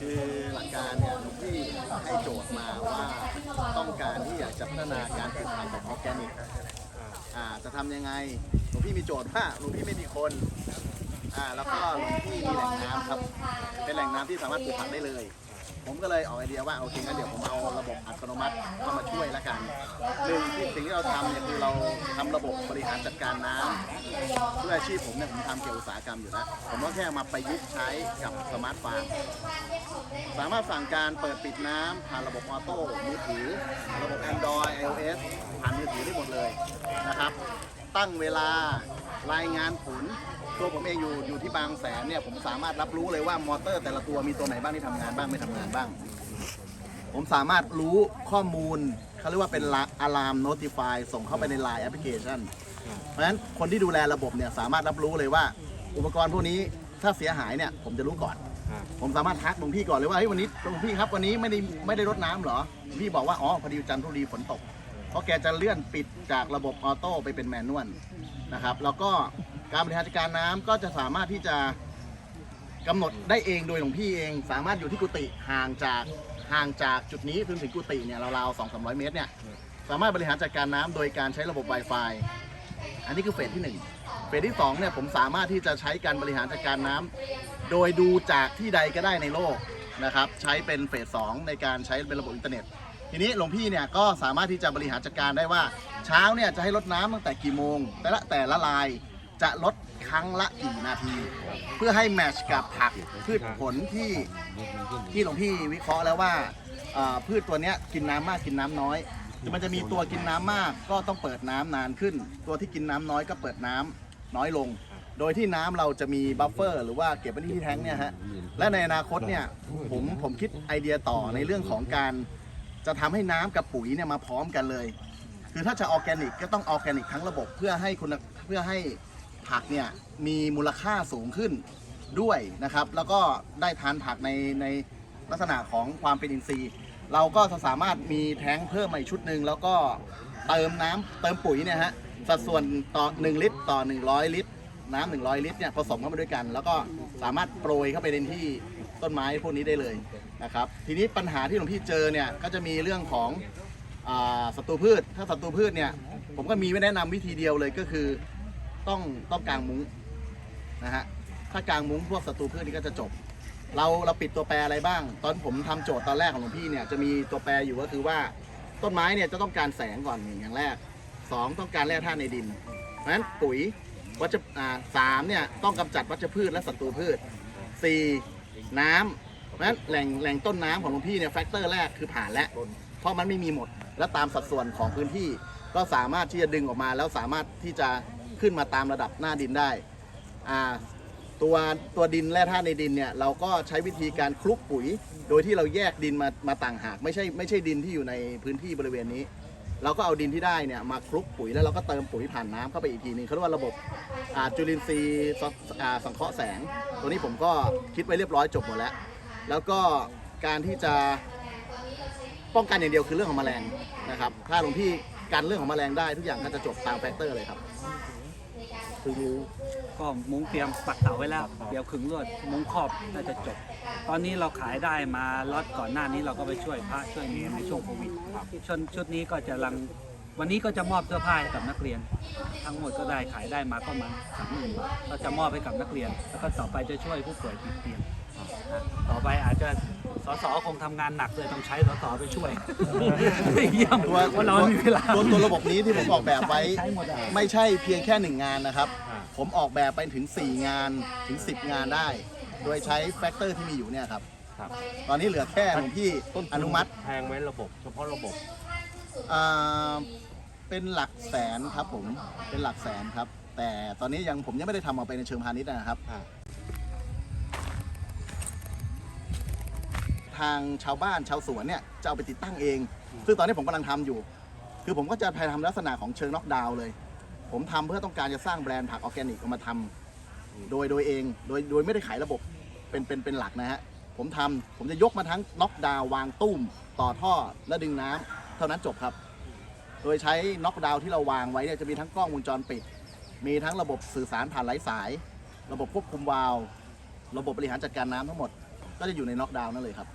คือหลักการเนี่ยหลวงพี่ให้โจทย์มาว่าต้องการที่อยากจะพัฒนาการปลูกผักแบบออร์แกนิกอ่าจะทำยังไงหลวงพี่มีโจทย์ว่าหลวงพี่ไม่มีคนอ่าแล้วก็หลวงพี่มีแหล่งน้ำครับ เป็นแหล่งน้ำที่สามารถปลูกผักได้เลย ผมก็เลยออกไอเดียว่าโอเคงั้นเดี๋ยวผมเอาระบบอัตโนมัติเข้ามาช่วยละกันหนึ่งที่สิ่งที่เราทำเนี่ยคือเราทำระบบบริหารจัดการน้ำด้วยอาชีพผมเนี่ยผมทำเกี่ยวกับอุตสาหกรรมอยู่แล้ว ผมก็แค่เอามาประยุกต์ใช้กับสมาร์ทฟาร์ม สามารถสั่งการเปิดปิดน้ำผ่านระบบออโต้มือถือ ระบบ Android iOS ผ่านมือถือได้หมดเลยนะครับ ตั้งเวลารายงานผล ตัวผมเองอยู่อยู่ที่บางแสนเนี่ยผมสามารถรับรู้เลยว่ามอเตอร์ แต่ละตัวมีตัวไหนบ้างที่ทำงานบ้างไม่ทำงานบ้าง ผมสามารถรู้ข้อมูลเขาเรียกว่าเป็นอะลามโน้ติฟายส่งเข้าไปใน Line แอปพลิเคชันเพราะฉะนั้นคนที่ดูแลระบบเนี่ยสามารถรับรู้เลยว่า อุปกรณ์พวกนี้ถ้าเสียหายเนี่ยผมจะรู้ก่อน ผมสามารถทักหลวงพี่ก่อนเลยว่าเฮ้ยวันนี้หลวงพี่ครับวันนี้ไม่ได้ไม่ได้รดน้ำเหรอหลวงพี่บอกว่าอ๋อพอดีจันทบุรีฝนตก เพราะแกจะเลื่อนปิดจากระบบออโต้ไปเป็นแมนนวลนะครับ แล้วก็การบริหารจัดการน้ำก็จะสามารถที่จะกำหนดได้เองโดยหลวงพี่เอง สามารถอยู่ที่กุฏิห่างจากห่างจากจุดนี้จนถึงกุฏิเนี่ยราวๆสองสามร้อยเมตรเนี่ยสามารถบริหารจัดการน้ำโดยการใช้ระบบ Wi-Fi อันนี้คือเฟสที่หนึ่งเฟสที่สองเนี่ยผมสามารถที่จะใช้การบริหารจัดการน้ำโดยดูจากที่ใดก็ได้ในโลกนะครับ ใช้เป็นเฟสสองในการใช้เป็นระบบอินเทอร์เน็ต ทีนี้หลวงพี่เนี่ยก็สามารถที่จะบริหารจัดการได้ว่า เช้าเนี่ยจะให้ลดน้ำตั้งแต่กี่โมง แต่ละแต่ละลายจะลดครั้งละกี่นาที เพื่อให้แมชกับผักพืชผลที่ที่หลวงพี่วิเคราะห์แล้วว่าเอ่อพืชตัวเนี้ยกินน้ำมากกินน้ำน้อยคือมันจะมีตัวกินน้ำมากก็ต้องเปิดน้ำนานขึ้น ตัวที่กินน้ำน้อยก็เปิดน้ำน้อยลง โดยที่น้ำเราจะมีบัฟเฟอร์หรือว่าเก็บไว้ที่แท้งเนี่ยฮะและในอนาคตเนี่ยผมผมคิดไอเดียต่อในเรื่องของการ จะทำให้น้ำกับปุ๋ยเนี่ยมาพร้อมกันเลย คือถ้าจะออร์แกนิกก็ต้องออร์แกนิกทั้งระบบเพื่อให้คุณเพื่อให้ผักเนี่ยมีมูลค่าสูงขึ้นด้วยนะครับ แล้วก็ได้ทานผักในในลักษณะของความเป็นอินทรีย์ เราก็จะสามารถมีแท้งเพิ่มมาอีกชุดหนึ่งแล้วก็เติมน้ำเติมปุ๋ยเนี่ยฮะสัดส่วนต่อ 1 ลิตร ต่อ 100 ลิตร น้ำ100 ลิตรเนี่ยผสมเข้ามาด้วยกัน แล้วก็สามารถโปรยเข้าไปในที่ ต้นไม้พวกนี้ได้เลยนะครับ ทีนี้ปัญหาที่หลวงพี่เจอเนี่ยก็จะมีเรื่องของศัตรูพืช ถ้าศัตรูพืชเนี่ยผมก็มีไว้แนะนำวิธีเดียวเลยก็คือต้องต้องกางมุ้งนะฮะถ้ากางมุ้งพวกศัตรูพืชนี่ก็จะจบ เราเราปิดตัวแปรอะไรบ้าง ตอนผมทำโจทย์ตอนแรกของหลวงพี่เนี่ยจะมีตัวแปรอยู่ก็คือว่าต้นไม้เนี่ยจะต้องการแสงก่อนอย่างแรกสองต้องการแร่ธาตุในดิน เพราะฉะนั้นปุ๋ยวัชสามเนี่ยต้องกำจัดวัชพืชและศัตรูพืชสี่ น้ำเพราะฉะนั้นแหล่งแหล่งต้นน้ำของหลวงพี่เนี่ยแฟกเตอร์แรกคือผ่านแล้ว เพราะมันไม่มีหมด และตามสัดส่วนของพื้นที่ก็สามารถที่จะดึงออกมาแล้วสามารถที่จะขึ้นมาตามระดับหน้าดินได้อ่าตัวตัวดินแร่ธาตุในดินเนี่ยเราก็ใช้วิธีการคลุกปุ๋ย โดยที่เราแยกดินมามาต่างหากไม่ใช่ไม่ใช่ดินที่อยู่ในพื้นที่บริเวณนี้ เราก็เอาดินที่ได้เนี่ยมาคลุกปุ๋ยแล้วเราก็เติมปุ๋ยผ่านน้ำเข้าไปอีกทีหนึงเขาเรียกว่าระบบอ่าจุลินทรีย์สอ่าสังเคราะห์แสง ตัวนี้ผมก็คิดไว้เรียบร้อยจบหมดแล้ว แล้วก็การที่จะป้องกันอย่างเดียวคือเรื่องของแมลงนะครับถ้าหลวงพี่กันเรื่องของแมลงได้ทุกอย่างก็จะจบตามแฟกเตอร์เลยครับ คือรู้ก็มุ้งเตรียมปักเสาไว้แล้ว เดี๋ยวขึงลวดมุ้งครอบน่าจะจบ ตอนนี้เราขายได้มาล็อตก่อนหน้านี้เราก็ไปช่วยพระช่วยเนรในช่วงโควิดชุดชุดนี้ก็จะรังวันนี้ก็จะมอบเสื้อผ้าให้กับนักเรียน ทั้งหมดก็ได้ขายได้มาประมาสามหมื่นบาทก็จะมอบให้กับนักเรียน แล้วก็ต่อไปจะช่วยผู้ป่วยติดเตียงต่อไปอาจจะ สสคงทำงานหนักเลยต้องใช้สสไปช่วย เยี่ยมตัวเพราะเราไม่มีเวลา ตัวตัวระบบนี้ที่ผมออกแบบไว้ ใช้หมดอะ ไม่ใช่เพียงแค่หนึ่งงานนะครับผมออกแบบไปถึง 4 งานถึง 10 งานได้ โดยใช้แฟกเตอร์ที่มีอยู่เนี่ยครับ ครับตอนนี้เหลือแค่หลวงพี่ต้นทุอนุมัติแพงไหมระบบ เฉพาะระบบ อ่าเป็นหลักแสนครับผมเป็นหลักแสนครับ แต่ตอนนี้ยังผมยังไม่ได้ทำออกไปในเชิงพาณิชย์นะครับ อ่า ทางชาวบ้านชาวสวนเนี่ยจะเอาไปติดตั้งเอง ซึ่งตอนนี้ผมกำลังทำอยู่ คือผมก็จะพยายามทำลักษณะของเชิงน็อกดาวน์เลย ผมทำเพื่อต้องการจะสร้างแบรนด์ผักออร์แกนิกออกมาทำโดยโดยเองโดยโดยไม่ได้ขายระบบเป็นเป็นเป็นหลักนะฮะ ผมทำผมจะยกมาทั้งน็อกดาวน์วางตุ้ม ต่อท่อและดึงน้ำเท่านั้นจบครับ โดยใช้น็อกดาวน์ที่เราวางไว้เนี่ยจะมีทั้งกล้องวงจรปิด มีทั้งระบบสื่อสารผ่านไร้สาย ระบบควบคุมวาล์วระบบบริหารจัดการน้ำทั้งหมด ก็จะอยู่ในน็อกดาวน์นั่นเลยครับ